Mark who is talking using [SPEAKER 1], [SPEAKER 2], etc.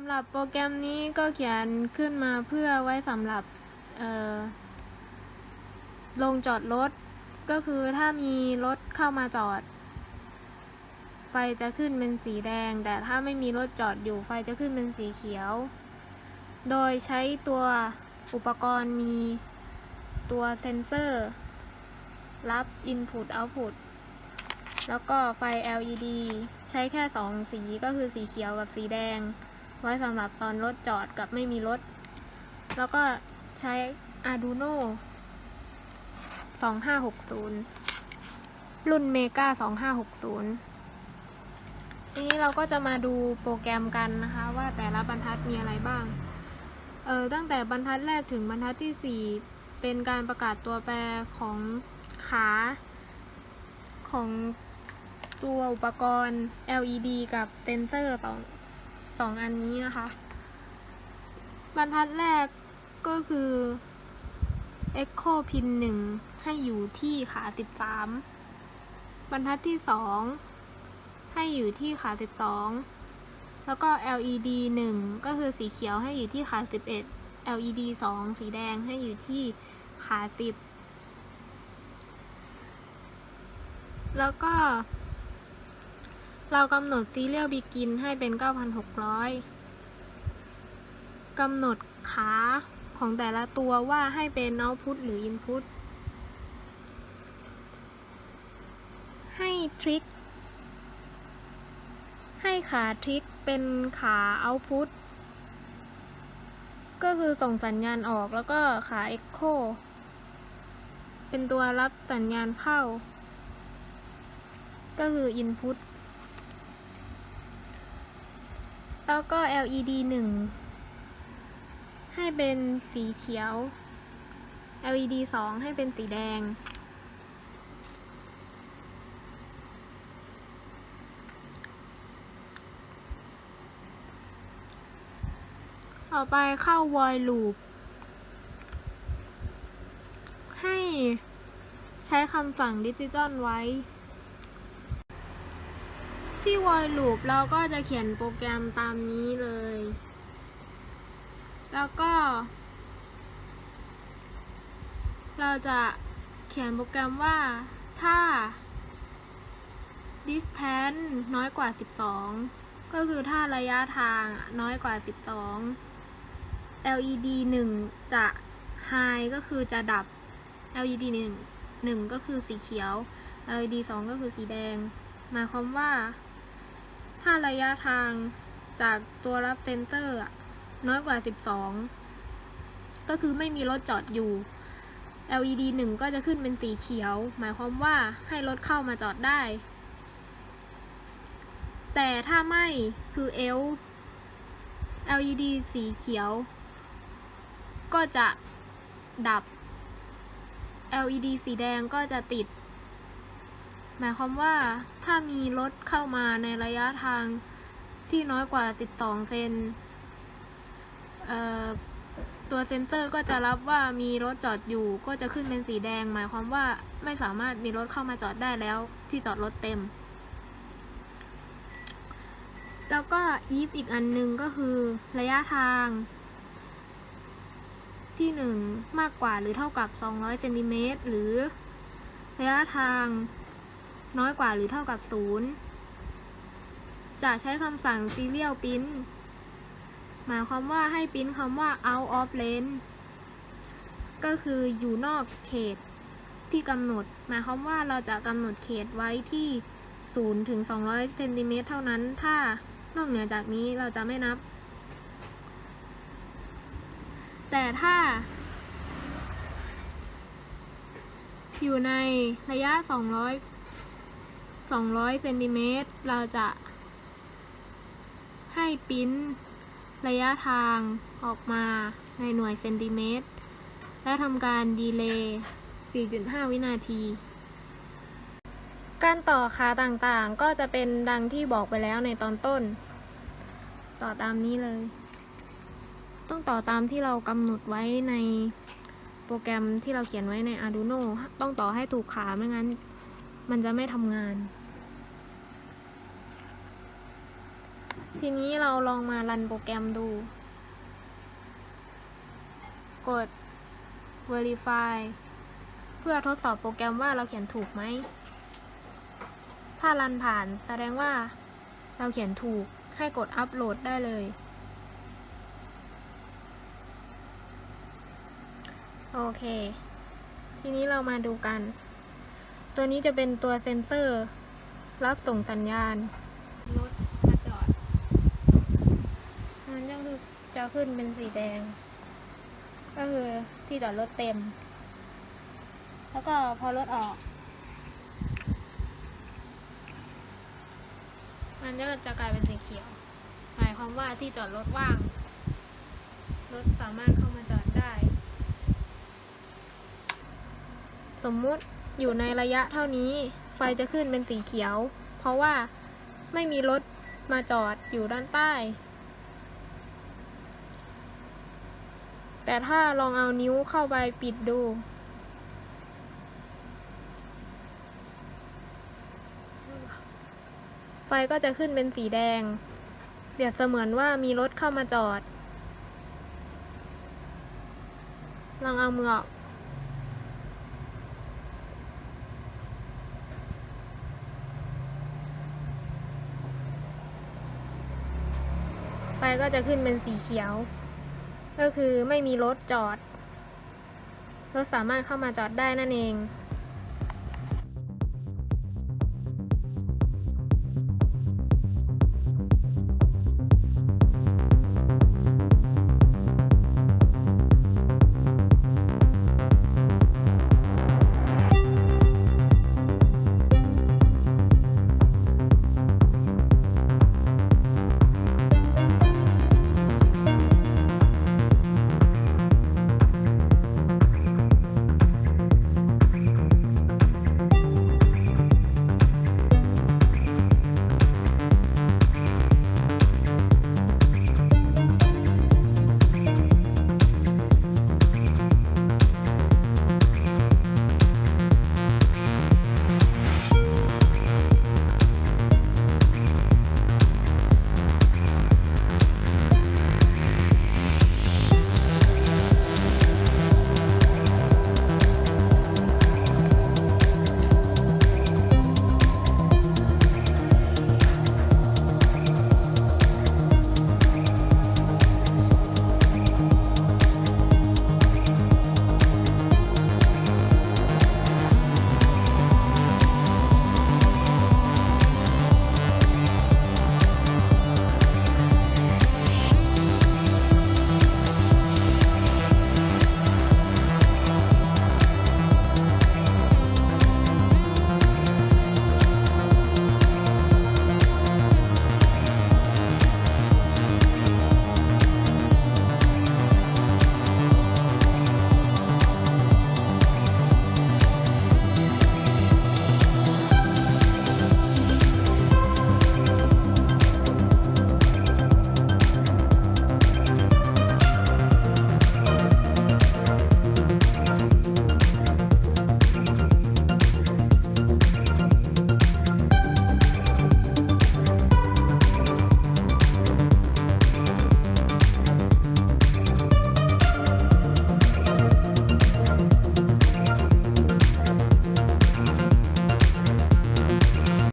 [SPEAKER 1] ำหรับโปรแกรมนี้ก็เขียนขึ้นมาเพื่อไว้สำหรับลงจอดรถ ก็คือถ้ามีรถเข้ามาจอด ไฟจะขึ้นเป็นสีแดง แต่ถ้าไม่มีรถจอดอยู่ไฟจะขึ้นเป็นสีเขียว โดยใช้ตัวอุปกรณ์มีตัวเซนเซอร์ รับ Input Output แล้วก็ไฟ LED ใช้แค่ 2 สีก็คือสีเขียวกับสีแดง ไว้สำหรับตอนรถจอดกับไม่มีรถ แล้วก็ใช้ Arduino 2560 รุ่น Mega 2560 ทีนี้เราก็จะมาดูโปรแกรมกันนะคะ ว่าแต่ละบรรทัดมีอะไรบ้าง เออตั้งแต่บรรทัดแรกถึงบรรทัดที่ 4 เป็นการประกาศตัวแปรของขาของตัวอุปกรณ์ LED กับเซนเซอร์สอง สองอันนี้นะคะ บรรทัดแรกก็คือ Echo Pin 1 ให้อยู่ที่ขา 13 บรรทัดที่ 2 ให้อยู่ที่ขา 12 แล้วก็ LED 1 ก็คือสีเขียวให้อยู่ที่ขา 11 LED 2 สีแดงให้อยู่ที่ขา 10 แล้วก็ เรากำหนด Serial Begin ให้เป็น 9,600 กำหนดขาของแต่ละตัวว่าให้เป็น Output หรือ Input ให้ทริก ให้ขาทริกเป็นขา Output ก็คือส่งสัญญาณออกแล้วก็ขา Echo เป็นตัวรับสัญญาณเข้า ก็คือ Input แล้วก็ LED 1 ให้เป็นสีเขียว LED 2 ให้เป็นสีแดง ต่อไปเข้า void loop ให้ใช้คำสั่ง digital ไว้ ที่ void loop เราก็จะเขียนโปรแกรมตามนี้เลย แล้วก็ เราจะเขียนโปรแกรมว่าถ้า distance น้อยกว่า 12 ก็คือถ้าระยะทางน้อยกว่า 12 LED 1 จะ high ก็คือจะดับ LED 1 1 ก็คือสีเขียว LED 2 ก็คือสีแดง หมายความว่าาระยะทางจากตัวรับเซนเซอร์น้อยกว่า 12 ก็คือไม่มีรถจอดอยู่ LED 1 ก็จะขึ้นเป็นสีเขียว หมายความว่าให้รถเข้ามาจอดได้ แต่ถ้าไม่คือ L LED สีเขียว ก็จะดับ LED สีแดงก็จะติด หมายความว่าถ้ามีรถเข้ามาในระยะทางที่น้อยกว่า 12 เซนเตัวเซนเซอร์ก็จะรับว่ามีรถจอดอยู่ก็จะขึ้นเป็นสีแดง หมายความว่าไม่สามารถมีรถเข้ามาจอดได้แล้วที่จอดรถเต็ม แล้วก็ if อีกอันหนึ่งก็คือระยะทาง ที่หนึ่งมากกว่าหรือเท่ากับ 200เซนติเมตรหรือระยะทาง น้อยกว่าหรือเท่ากับ 0 จะใช้คำสั่ง serial print หมายความว่าให้ปริ้นคำว่า out of range ก็คืออยู่นอกเขตที่กำหนด หมายความว่าเราจะกำหนดเขตไว้ที่ 0 ถึง 200เซนติเมตรเท่านั้น ถ้านอกเหนือจากนี้เราจะไม่นับ แต่ถ้า อยู่ในระยะ 200 200เซนติเมตรเราจะ ให้ปิ้นระยะทางออกมาในหน่วยเซนติเมตร และทำการดีเลย์ 4.5 วินาที การต่อขาต่างๆ ก็จะเป็นดังที่บอกไปแล้วในตอนต้น ต่อตามนี้เลย ต้องต่อตามที่เรากำหนดไว้ในโปรแกรมที่เราเขียนไว้ใน Arduino ต้องต่อให้ถูกขาไม่งั้น มันจะไม่ทำงาน ทีนี้เราลองมารันโปรแกรมดู กด verify เพื่อทดสอบโปรแกรมว่าเราเขียนถูกไหม ถ้ารันผ่านแสดงว่าเราเขียนถูก ให้กดอัปโหลดได้เลย โอเค ทีนี้เรามาดูกัน ตัวนี้จะเป็นตัวเซ็นเซอร์ รับส่งสัญญาณ รถมาจอด มันก็คือจะ ขึ้นเป็นสีแดง ก็คือที่จอดรถเต็ม แล้วก็พอรถออก มันก็จะกลายเป็นสีเขียว หมายความว่าที่จอดรถว่าง รถสามารถเข้ามาจอดได้ สมมุติอยู่ในระยะเท่านี้ ไฟจะขึ้นเป็นสีเขียว เพราะว่าไม่มีรถมาจอดอยู่ด้านใต้ แต่ถ้าลองเอานิ้วเข้าไปปิดดู ไฟก็จะขึ้นเป็นสีแดง เปรียบเสมือนว่ามีรถเข้ามาจอด ลองเอามือออกไฟก็จะขึ้นเป็นสีเขียว ก็คือไม่มีรถจอด รถสามารถเข้ามาจอดได้นั่นเอง